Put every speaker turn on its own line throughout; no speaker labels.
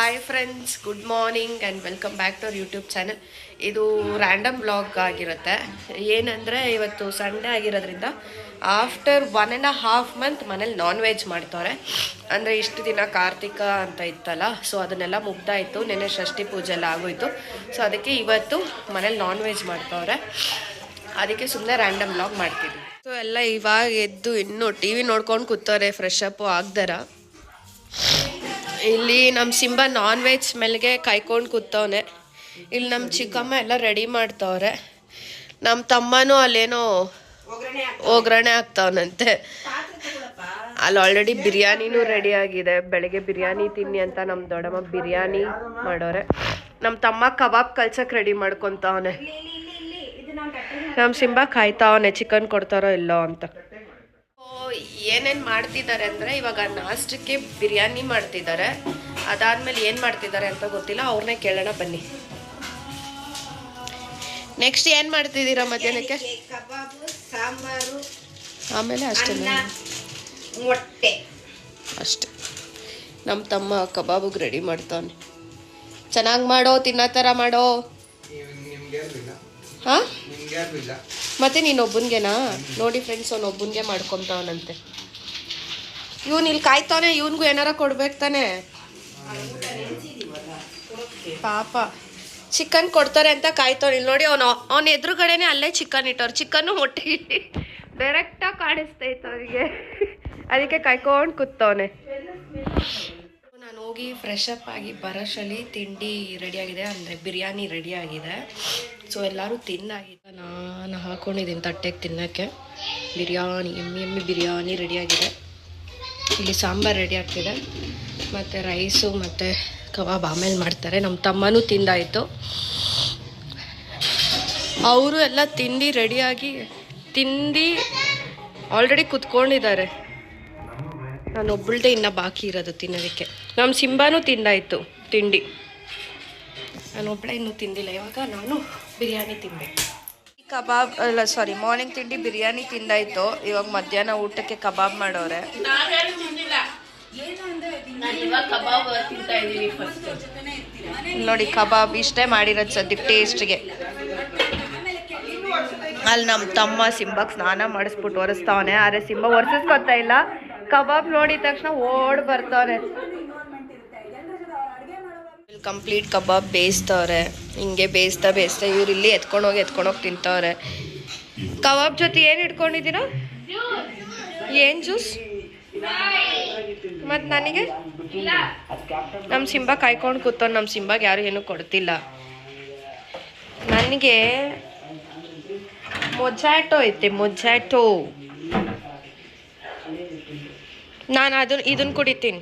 Hi friends good morning and welcome back to our YouTube channel ಇದು random blog ಆಗಿರುತ್ತೆ. ಏನಂದರೆ ಇವತ್ತು Sunday ಆಗಿರೋದ್ರಿಂದ after one and half month ಮನೇಲಿ non veg ಮಾಡ್ತಾರೆ. ಅಂದರೆ ಇಷ್ಟು ದಿನ ಕಾರ್ತಿಕ ಅಂತ ಇತ್ತಲ್ಲ ಸೊ ಅದನ್ನೆಲ್ಲ ಮುಗ್ದಾಯಿತು. ನೆನ್ನೆ ಷಷ್ಠಿ ಪೂಜೆ ಎಲ್ಲ ಆಗೋಯಿತು. ಸೊ ಅದಕ್ಕೆ ಇವತ್ತು ಮನೇಲಿ ನಾನ್ ವೆಜ್ ಮಾಡ್ತವ್ರೆ. ಅದಕ್ಕೆ ಸುಮ್ಮನೆ ರ್ಯಾಂಡಮ್ ಬ್ಲಾಗ್ ಮಾಡ್ತೀವಿ ಸೊ ಎಲ್ಲ ಇವಾಗ ಎದ್ದು ಇನ್ನೂ ಟಿ ವಿ ನೋಡ್ಕೊಂಡು ಕೂತವ್ರೆ ಫ್ರೆಶ್ ಅಪ್ ಆಗ್ದಾರ. ಇಲ್ಲಿ ನಮ್ಮ ಸಿಂಬ ನಾನ್ ವೆಜ್ ಸ್ಮೆಲ್ಗೆ ಕಾಯ್ಕೊಂಡು ಕೂತವನೆ. ಇಲ್ಲಿ ನಮ್ಮ ಚಿಕ್ಕಮ್ಮ ಎಲ್ಲ ರೆಡಿ ಮಾಡ್ತವ್ರೆ. ನಮ್ಮ ತಮ್ಮನೂ ಅಲ್ಲೇನೋ ಒಗ್ಗರಣೆ ಆಗ್ತವನಂತೆ. ಅಲ್ಲಿ ಆಲ್ರೆಡಿ ಬಿರಿಯಾನಿನೂ ರೆಡಿ ಆಗಿದೆ. ಬೆಳಗ್ಗೆ ಬಿರಿಯಾನಿ ತಿನ್ನಿ ಅಂತ ನಮ್ಮ ದೊಡ್ಡಮ್ಮ ಬಿರಿಯಾನಿ ಮಾಡೋರೆ. ನಮ್ಮ ತಮ್ಮ ಕಬಾಬ್ ಕಲ್ಸಕ್ಕೆ ರೆಡಿ ಮಾಡ್ಕೊತಾವನೆ. ನಮ್ಮ ಸಿಂಬ ಕಾಯ್ತಾವನೆ ಚಿಕನ್ ಕೊಡ್ತಾರೋ ಇಲ್ಲೋ ಅಂತ. ಏನೇನು ಮಾಡ್ತಿದ್ದಾರೆ ಅಂದರೆ ಇವಾಗ ನಾಷ್ಟಕ್ಕೆ ಬಿರಿಯಾನಿ ಮಾಡ್ತಿದ್ದಾರೆ. ಅದಾದ್ಮೇಲೆ ಏನು ಮಾಡ್ತಿದ್ದಾರೆ ಅಂತ ಗೊತ್ತಿಲ್ಲ ಅವ್ರನ್ನೇ ಕೇಳೋಣ ಬನ್ನಿ. ನೆಕ್ಸ್ಟ್ ಏನು ಮಾಡ್ತಿದ್ದೀರಾ ಮಧ್ಯಾಹ್ನಕ್ಕೆ?
ಕಬಾಬು ಸಾಂಬಾರು
ಆಮೇಲೆ ಅಷ್ಟೇ
ಮೊಟ್ಟೆ.
ಅಷ್ಟೆ. ನಮ್ಮ ತಮ್ಮ ಕಬಾಬಿಗೆ ರೆಡಿ ಮಾಡ್ತಾನೆ ಚೆನ್ನಾಗಿ ಮಾಡೋ ತಿನ್ನೋ ಥರ ಮಾಡೋ. ಹಾಂ? ಮತ್ತೆ ನೀನು ಒಬ್ಬನಿಗೆನಾ? ನೋಡಿ ಫ್ರೆಂಡ್ಸ್ ಅವ್ನು ಒಬ್ಬನಿಗೆ ಮಾಡ್ಕೊತಾವನಂತೆ. ಇವನು ಇಲ್ಲಿ ಕಾಯ್ತಾನೆ, ಇವನಿಗೂ ಏನಾರ ಕೊಡ್ಬೇಕು ತಾನೆ. ಪಾಪ. ಚಿಕನ್ ಕೊಡ್ತಾರೆ ಅಂತ ಕಾಯ್ತಾನೆ. ಇಲ್ಲಿ ನೋಡಿ ಅವನು, ಅವನ ಎದುರುಗಡೆನೆ ಅಲ್ಲೇ ಚಿಕನ್ ಇಟ್ಟವ್ರು. ಚಿಕನ್ನು ಮೊಟ್ಟೆ ಡೈರೆಕ್ಟಾಗಿ ಕಾಣಿಸ್ತೈತೆ ಅವನಿಗೆ. ಅದಕ್ಕೆ ಕಾಯ್ಕೊಂಡು ಕೂತವನೆ. ಹೋಗಿ ಫ್ರೆಶ್ ಅಪ್ ಆಗಿ ಬರೋಷ್ಟರಲ್ಲಿ ತಿಂಡಿ ರೆಡಿಯಾಗಿದೆ ಅಂದರೆ ಬಿರಿಯಾನಿ ರೆಡಿಯಾಗಿದೆ ಸೊ ಎಲ್ಲರೂ ತಿನ್ನಾಗಿದೆ ನಾನು ಹಾಕೊಂಡಿದ್ದೀನಿ ತಟ್ಟೆಗೆ ತಿನ್ನೋಕ್ಕೆ. ಬಿರಿಯಾನಿ, ಎಮ್ಮಿ ಎಮ್ಮಿ ಬಿರಿಯಾನಿ ರೆಡಿಯಾಗಿದೆ ಇಲ್ಲಿ ಸಾಂಬಾರು ರೆಡಿ ಆಗ್ತಿದೆ. ಮತ್ತು ರೈಸು ಮತ್ತು ಕಬಾಬ್ ಆಮೇಲೆ ಮಾಡ್ತಾರೆ. ನಮ್ಮ ತಮ್ಮನೂ ತಿಂದಾಯಿತು. ಅವರು ಎಲ್ಲ ತಿಂಡಿ ರೆಡಿಯಾಗಿ ತಿಂದು ಆಲ್ರೆಡಿ ಕುತ್ಕೊಂಡಿದ್ದಾರೆ. ನಾನು ಒಬ್ಬಳದೇ ಇನ್ನೂ ಬಾಕಿ ಇರೋದು ತಿನ್ನೋದಕ್ಕೆ. ನಮ್ಮ ಸಿಂಬಾನು ತಿಂದಾಯಿತು ತಿಂಡಿ. ನಾನು ಒಬ್ಬಳೆ ಇನ್ನೂ ತಿಂದಿಲ್ಲ ಇವಾಗ ನಾನು ಬಿರಿಯಾನಿ ತಿನ್ಬೇಕು. ಕಬಾಬ್ ಅಲ್ಲ ಸಾರಿ ಮಾರ್ನಿಂಗ್ ತಿಂಡಿ ಬಿರಿಯಾನಿ ತಿಂದಾಯ್ತು. ಇವಾಗ ಮಧ್ಯಾಹ್ನ ಊಟಕ್ಕೆ ಕಬಾಬ್ ಮಾಡೋರೆ. ನೋಡಿ ಕಬಾಬ್ ಇಷ್ಟೇ ಮಾಡಿರೋದು ಸದ್ಯಕ್ಕೆ ಟೇಸ್ಟ್ಗೆ ಅಲ್ಲಿ ನಮ್ಮ ತಮ್ಮ ಸಿಂಬಕ್ಕೆ ಸ್ನಾನ ಮಾಡಿಸ್ಬಿಟ್ಟು ಒರೆಸ್ತಾವನೆ. ಆದರೆ ಸಿಂಬ ಒರೆಸ್ಕೊತಾ ಇಲ್ಲ. ಕಬಾಬ್ ನೋಡಿದ ತಕ್ಷಣ ಓಡ್ ಬರ್ತಾವನೆ. ಕಂಪ್ಲೀಟ್ ಕಬಾಬ್ ಬೇಯಿಸ್ತವ್ರೆ ಹಿಂಗೆ ಬೇಯಿಸ್ತಾ ಬೇಯಿಸ್ತಾ ಇವ್ರು ಇಲ್ಲಿ ಎತ್ಕೊಂಡೋಗಿ ಎತ್ಕೊಂಡೋಗಿ ತಿಂತವ್ರೆ. ಕಬಾಬ್ ಜೊತೆ ಏನು ಇಟ್ಕೊಂಡಿದ್ದೀರಾ? ಏನು ಜ್ಯೂಸ್? ಮತ್ತು ನನಗೆ? ನಮ್ಮ ಸಿಂಬ ಕಾಯ್ಕೊಂಡು ಕೂತವ್ರು ನಮ್ಮ ಸಿಂಬಾಗೆ ಯಾರು ಏನೂ ಕೊಡ್ತಿಲ್ಲ. ನನಗೆ ಮೊಜಾಟೋ ಐತೆ ಮೊಜಾಟೋ ನಾನು ಅದನ್ನ ಇದನ್ನ ಕುಡಿತೀನಿ.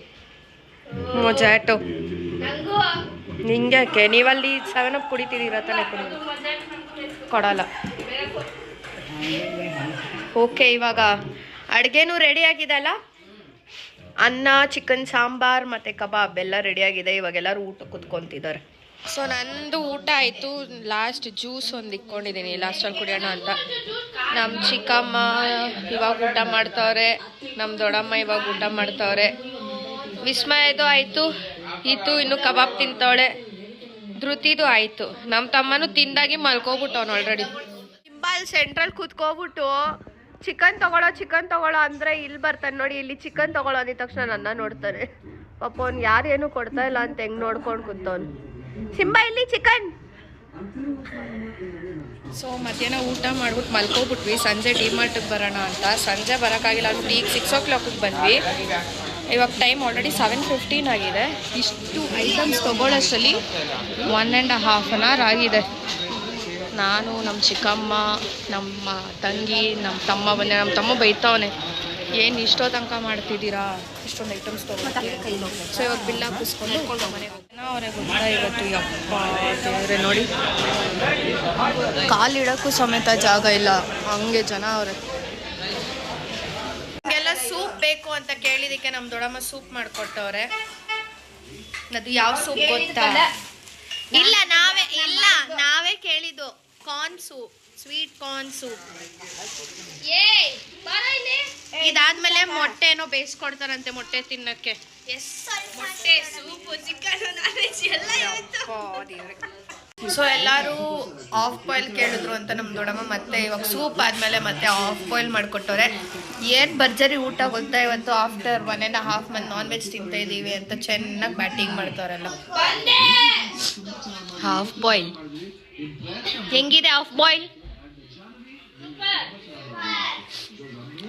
ಮೊಜಾಟೋ ನಿಂಗ್ಯಾಕೆ? ನೀವಲ್ಲಿ ಸೆವೆನ್ ಅಪ್ ಕುಡಿತೀರಾ ತಾನೇ ಕುಡಿ? ಕೊಡಲ್ಲ. ಓಕೆ ಇವಾಗ ಅಡುಗೆನೂ ರೆಡಿ ಆಗಿದೆ ಅಲ್ಲ? ಅನ್ನ ಚಿಕನ್ ಸಾಂಬಾರ್ ಮತ್ತು ಕಬಾಬ್ ಎಲ್ಲ ರೆಡಿ ಆಗಿದೆ. ಇವಾಗ ಎಲ್ಲರೂ ಊಟ ಕುತ್ಕೊಂತಿದ್ದಾರೆ. ಸೊ ನಂದು ಊಟ ಆಯಿತು. ಲಾಸ್ಟ್ ಜ್ಯೂಸ್ ಒಂದು ಇಕ್ಕೊಂಡಿದ್ದೀನಿ ಲಾಸ್ಟಲ್ಲಿ ಕುಡಿಯೋಣ ಅಂತ. ನಮ್ಮ ಚಿಕ್ಕಮ್ಮ ಇವಾಗ ಊಟ ಮಾಡ್ತವ್ರೆ. ನಮ್ಮ ದೊಡ್ಡಮ್ಮ ಇವಾಗ ಊಟ ಮಾಡ್ತವ್ರೆ. ವಿಸ್ಮಯದು ಆಯಿತು. ಈತು ಇನ್ನು ಕಬಾಬ್ ತಿಂತವಳೆ. ಧೃತಿದು ಆಯಿತು. ನಮ್ಮ ತಮ್ಮನೂ ತಿಂದಾಗಿ ಮಲ್ಕೋಬಿಟ್ಟವನು ಆಲ್ರೆಡಿ ಸಿಂಬಲ್ ಸೆಂಟ್ರಲ್ ಕೂತ್ಕೋಬಿಟ್ಟು ಚಿಕನ್ ತಗೊಳ್ಳೋ ಚಿಕನ್ ತಗೊಳ್ಳೋ ಅಂದರೆ ಇಲ್ಲಿ ಬರ್ತಾನೆ ನೋಡಿ ಇಲ್ಲಿ ಚಿಕನ್ ತಗೊಳ್ಳೋ ಅಂದಿದ ತಕ್ಷಣ ನನ್ನ ನೋಡ್ತಾರೆ. ಪಾಪ ಅವ್ನು ಯಾರೇನು ಕೊಡ್ತಾ ಇಲ್ಲ ಅಂತ ಹೆಂಗ್ ನೋಡ್ಕೊಂಡು ಕೂತವನು. ಸಿಂಬಾ ಇಲ್ಲಿ ಚಿಕನ್ ಸೊ ಮಧ್ಯಾಹ್ನ ಊಟ ಮಾಡ್ಬಿಟ್ಟು ಮಲ್ಕೋಬಿಟ್ವಿ. ಸಂಜೆ ಡಿ ಮಾರ್ಟಿಗೆ ಬರೋಣ ಅಂತ. ಸಂಜೆ ಬರೋಕ್ಕಾಗಿಲ್ಲ. ಅಂದ್ಬಿಟ್ಟು ಈಗ ಸಿಕ್ಸ್ ಓ ಕ್ಲಾಕಿಗೆ ಬಂದ್ವಿ. ಇವಾಗ ಟೈಮ್ ಆಲ್ರೆಡಿ ಸೆವೆನ್ ಫಿಫ್ಟೀನ್ ಆಗಿದೆ. ಇಷ್ಟು items ತೊಗೊಳ್ಳೋಷ್ಟರಲ್ಲಿ one and half an hour ಆಗಿದೆ ನಾನು ನಮ್ಮ ಚಿಕ್ಕಮ್ಮ, ನಮ್ಮ ತಂಗಿ ನಮ್ಮ ತಮ್ಮ ಬಂದೆ ನಮ್ಮ ತಮ್ಮ ಬೈತಾವನೆ. ಏನು ಇಷ್ಟೋ ತನಕ ಮಾಡ್ತಿದ್ದೀರಾ? ಇಷ್ಟೊಂದು ಐಟಮ್ಸ್ ತೊಗೊಳ್ತೀವಿ ಸೊ ಇವಾಗ ಬಿಲ್ ಹಾಕಿಸ್ಕೊಂಡು ಅವರೇ ಗೊತ್ತಾ ಇವತ್ತು? ಯಪ್ಪ ನೋಡಿ. ಕಾಲಿಡೋಕ್ಕೂ ಸಮೇತ ಜಾಗ ಇಲ್ಲ. ಹಂಗೆ ಜನ ಅವ್ರೆ. ಸೂಪ್ ಬೇಕು ಅಂತ ಕೇಳಿದಕ್ಕೆ ನಮ್ಮ ದೊಡ್ಡಮ್ಮ ಸೂಪ್ ಮಾಡ್ಕೊಟ್ಟವ್ರೆ. ಅದು ಯಾವ ಸೂಪ್ ಗೊತ್ತಾ? ಇಲ್ಲ ನಾವೇ ಇಲ್ಲ ನಾವೇ ಕೇಳಿದ್ದು corn soup sweet corn soup ಇದಾದ್ಮೇಲೆ ಮೊಟ್ಟೆನೋ ಬೇಯಿಸ್ಕೊಡ್ತಾರಂತೆ ಮೊಟ್ಟೆ ತಿನ್ನಕ್ಕೆ. ಮೊಟ್ಟೆ ಸೂಪ್ ಚಿಕನ್ ಸೊ ಎಲ್ಲರೂ ಆಫ್ ಬಾಯ್ಲ್ ಕೇಳಿದ್ರು ಅಂತ ನಮ್ಮ ದೊಡ್ಡಮ್ಮ ಮತ್ತೆ ಇವಾಗ ಸೂಪ್ ಆದ್ಮೇಲೆ ಮತ್ತೆ ಆಫ್ ಬಾಯ್ಲ್ ಮಾಡಿಕೊಟ್ಟವ್ರೆ. ಏನು ಭರ್ಜರಿ ಊಟ ಗೊತ್ತಾ ಇವತ್ತು after one and half month non veg ತಿಂತಾ ಇದೀವಿ ಅಂತ ಚೆನ್ನಾಗಿ ಬ್ಯಾಟಿಂಗ್ ಮಾಡ್ತಾರಲ್ಲ. ಹಾಫ್ ಬಾಯ್ಲ್ ಹೆಂಗಿದೆ ಹಾಫ್ ಬಾಯ್ಲ್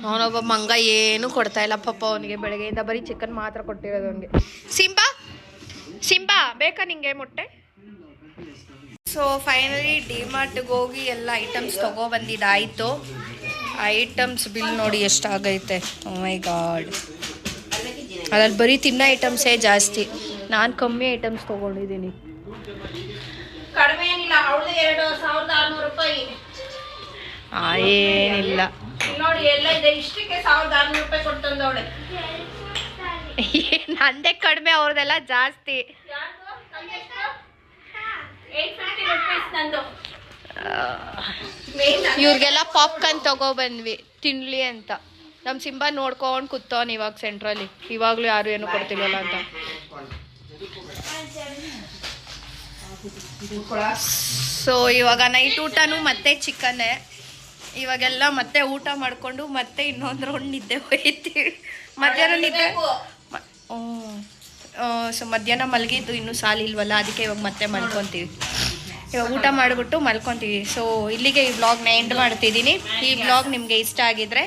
ಅವನೊಬ್ಬ ಮಂಗ ಏನು ಕೊಡ್ತಾ ಇಲ್ಲ ಪಾಪ ಅವನಿಗೆ ಬೆಳಗ್ಗೆಯಿಂದ ಬರೀ ಚಿಕನ್ ಮಾತ್ರ ಕೊಟ್ಟಿರೋದು ಅವನಿಗೆ. ಸಿಂಬಾ? ಸಿಂಬಾ ಬೇಕಾ ನಿಂಗೆ ಮೊಟ್ಟೆ? ಸೊ ಫೈನಲಿ ಡಿಮಾರ್ಟ್ಗೆ ಹೋಗಿ ಎಲ್ಲ ಐಟಮ್ಸ್ ತೊಗೊಬಂದಿದ್ದಾಯಿತು ಐಟಮ್ಸ್ ಬಿಲ್ ನೋಡಿ ಎಷ್ಟಾಗೈತೆ. Oh ಮೈ ಗಾಡ್ ಅದ್ರಲ್ಲಿ ಬರೀ ತಿನ್ನೋ ಐಟಮ್ಸೇ ಜಾಸ್ತಿ. ನಾನು ಕಮ್ಮಿ ಐಟಮ್ಸ್ ತೊಗೊಂಡಿದ್ದೀನಿ.
ಏನಿಲ್ಲ
ನಂದೇ ಕಡಿಮೆ ಅವ್ರದೆಲ್ಲ ಜಾಸ್ತಿ. ಇವ್ರಿಗೆಲ್ಲ ಪಾಪ್ಕಾರ್ನ್ ತಗೊಬಂದ್ವಿ ತಿನ್ಲಿ ಅಂತ. ನಮ್ಮ ಸಿಂಬಾ ನೋಡ್ಕೊಂಡು ಕೂತವನ್ ಇವಾಗ ಸೆಂಟ್ರಲ್ಲಿ ಇವಾಗಲೂ ಯಾರು ಏನು ಕೊಡ್ತಿಲ್ಲ ಅಂತ. ಸೊ ಇವಾಗ ನೈಟ್ ಊಟನೂ ಮತ್ತೆ ಚಿಕನ್ನೇ ಇವಾಗೆಲ್ಲ ಮತ್ತೆ ಊಟ ಮಾಡಿಕೊಂಡು ಮತ್ತೆ ಇನ್ನೊಂದು ರೌಂಡ್ ನಿದ್ದೆ ಹೋಯ್ತೀವಿ. ಮಧ್ಯಾಹ್ನ ನಿದ್ದೆ? ಸೊ ಮಧ್ಯಾಹ್ನ ಮಲಗಿದ್ದು ಇನ್ನೂ ಸಾಲಿಲ್ವಲ್ಲ? ಅದಕ್ಕೆ ಇವಾಗ ಮತ್ತೆ ಮಲ್ಕೊತೀವಿ ಇವಾಗ ಊಟ ಮಾಡಿಬಿಟ್ಟು ಮಲ್ಕೊತೀವಿ. ಸೊ ಇಲ್ಲಿಗೆ ಈ ವ್ಲಾಗ್ನ ಎಂಡ್ ಮಾಡ್ತಿದ್ದೀನಿ. ಈ ವ್ಲಾಗ್ ನಿಮಗೆ ಇಷ್ಟ ಆಗಿದ್ರೆ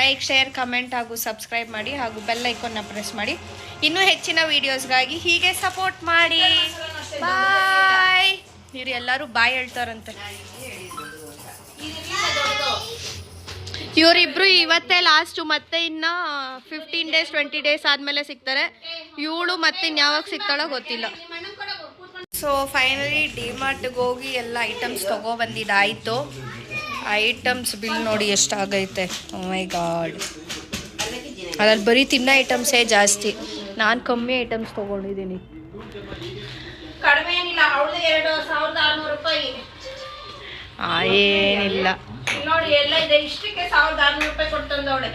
ಲೈಕ್ ಶೇರ್ ಕಮೆಂಟ್ ಹಾಗೂ ಸಬ್ಸ್ಕ್ರೈಬ್ ಮಾಡಿ ಹಾಗೂ ಬೆಲ್ ಐಕೋನ್ನ ಪ್ರೆಸ್ ಮಾಡಿ. ಇನ್ನೂ ಹೆಚ್ಚಿನ ವೀಡಿಯೋಸ್ಗಾಗಿ ಹೀಗೆ ಸಪೋರ್ಟ್ ಮಾಡಿ. ಬಾಯ್ ಇವ್ರು ಎಲ್ಲರೂ ಬಾಯ್ ಹೇಳ್ತಾರಂತೆ. ಇವರಿಬ್ರು ಇವತ್ತೇ ಲಾಸ್ಟು ಮತ್ತೆ ಇನ್ನ ಫಿಫ್ಟೀನ್ ಡೇಸ್ ಟ್ವೆಂಟಿ ಡೇಸ್ ಆದ್ಮೇಲೆ ಸಿಗ್ತಾರೆ. ಇವಳು ಮತ್ತೆ ಇನ್ಯಾವಾಗ ಸಿಗ್ತಾಳೋ ಗೊತ್ತಿಲ್ಲ. ಸೊ ಫೈನಲಿ ಡಿಮಾರ್ಟ್ಗೆ ಹೋಗಿ ಎಲ್ಲ ಐಟಮ್ಸ್ ತೊಗೊಬಂದಿದ್ದಾಯಿತು. ಐಟಮ್ಸ್ ಬಿಲ್ ನೋಡಿ ಎಷ್ಟಾಗೈತೆ. Oh ಮೈ ಗಾಡ್ ಅದ್ರಲ್ಲಿ ಬರೀ ತಿನ್ನೋ ಐಟಮ್ಸೇ ಜಾಸ್ತಿ. ನಾನು ಕಮ್ಮಿ ಐಟಮ್ಸ್ ತೊಗೊಂಡಿದ್ದೀನಿ.
ಕಡಿಮೆ ಏನಿಲ್ಲ ಅವಳು ಎರಡು ಸಾವಿರದ ಆರ್ನೂರು ರೂಪಾಯಿ.
ಆ, ಏನಿಲ್ಲ.
ನೋಡಿ ಎಲ್ಲ ಇದೆ. ಇಷ್ಟಕ್ಕೆ ಸಾವಿರದ ಆರ್ನೂರು ರೂಪಾಯಿ ಕೊಟ್ಟಂದವಳೆ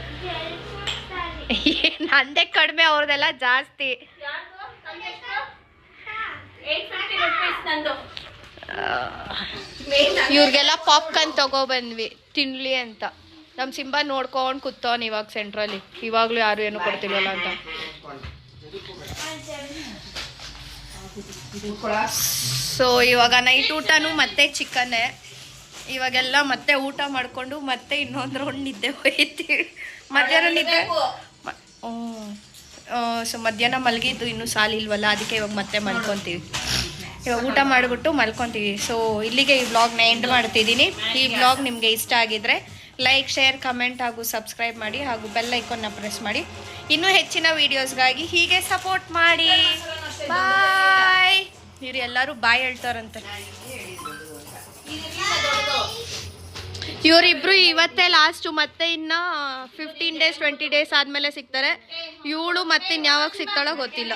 ನಂದೇ ಕಡಿಮೆ ಅವ್ರದೆಲ್ಲ ಜಾಸ್ತಿ. ಇವ್ರಿಗೆಲ್ಲ ಪಾಪ್ಕಾರ್ನ್ ತಗೊಬಂದ್ವಿ ತಿನ್ಲಿ ಅಂತ. ನಮ್ಮ ಸಿಂಬಾ ನೋಡ್ಕೊಂಡು ಕೂತವನ್ ಇವಾಗ ಸೆಂಟ್ರಲ್ಲಿ ಇವಾಗಲೂ ಯಾರು ಏನು ಕೊಡ್ತಿಲ್ವಲ್ಲ ಅಂತ. ಸೊ ಇವಾಗ ನೈಟ್ ಊಟನೂ ಮತ್ತೆ ಚಿಕನ್ನೇ ಇವಾಗೆಲ್ಲ ಮತ್ತೆ ಊಟ ಮಾಡಿಕೊಂಡು ಮತ್ತೆ ಇನ್ನೊಂದು ರೌಂಡ್ ನಿದ್ದೆ ಹೋಯ್ತೀವಿ. ಮಧ್ಯಾಹ್ನ ನಿದ್ದೆ? ಸೊ ಮಧ್ಯಾಹ್ನ ಮಲಗಿದ್ದು ಇನ್ನೂ ಸಾಲಿಲ್ವಲ್ಲ? ಅದಕ್ಕೆ ಇವಾಗ ಮತ್ತೆ ಮಲ್ಕೊತೀವಿ. ಇವಾಗ ಊಟ ಮಾಡಿಬಿಟ್ಟು ಮಲ್ಕೊತೀವಿ. ಸೊ ಇಲ್ಲಿಗೆ ಈ ವ್ಲಾಗ್ನ ಎಂಡ್ ಮಾಡ್ತಿದ್ದೀನಿ. ಈ ವ್ಲಾಗ್ ನಿಮಗೆ ಇಷ್ಟ ಆಗಿದ್ರೆ ಲೈಕ್ ಶೇರ್ ಕಮೆಂಟ್ ಹಾಗೂ ಸಬ್ಸ್ಕ್ರೈಬ್ ಮಾಡಿ ಹಾಗೂ ಬೆಲ್ ಐಕಾನ್ನ ಪ್ರೆಸ್ ಮಾಡಿ. ಇನ್ನೂ ಹೆಚ್ಚಿನ ವೀಡಿಯೋಸ್ಗಾಗಿ ಹೀಗೆ ಸಪೋರ್ಟ್ ಮಾಡಿ. ಬಾಯ್ ಇವ್ರು ಎಲ್ಲರೂ ಬಾಯ್ ಹೇಳ್ತಾರಂತೆ. ಇವರಿಬ್ರು ಇವತ್ತೇ ಲಾಸ್ಟು ಮತ್ತೆ ಇನ್ನ ಫಿಫ್ಟೀನ್ ಡೇಸ್ ಟ್ವೆಂಟಿ ಡೇಸ್ ಆದ್ಮೇಲೆ ಸಿಗ್ತಾರೆ. ಇವಳು ಮತ್ತೆ ಇನ್ಯಾವಾಗ ಸಿಗ್ತಾಳೋ ಗೊತ್ತಿಲ್ಲ.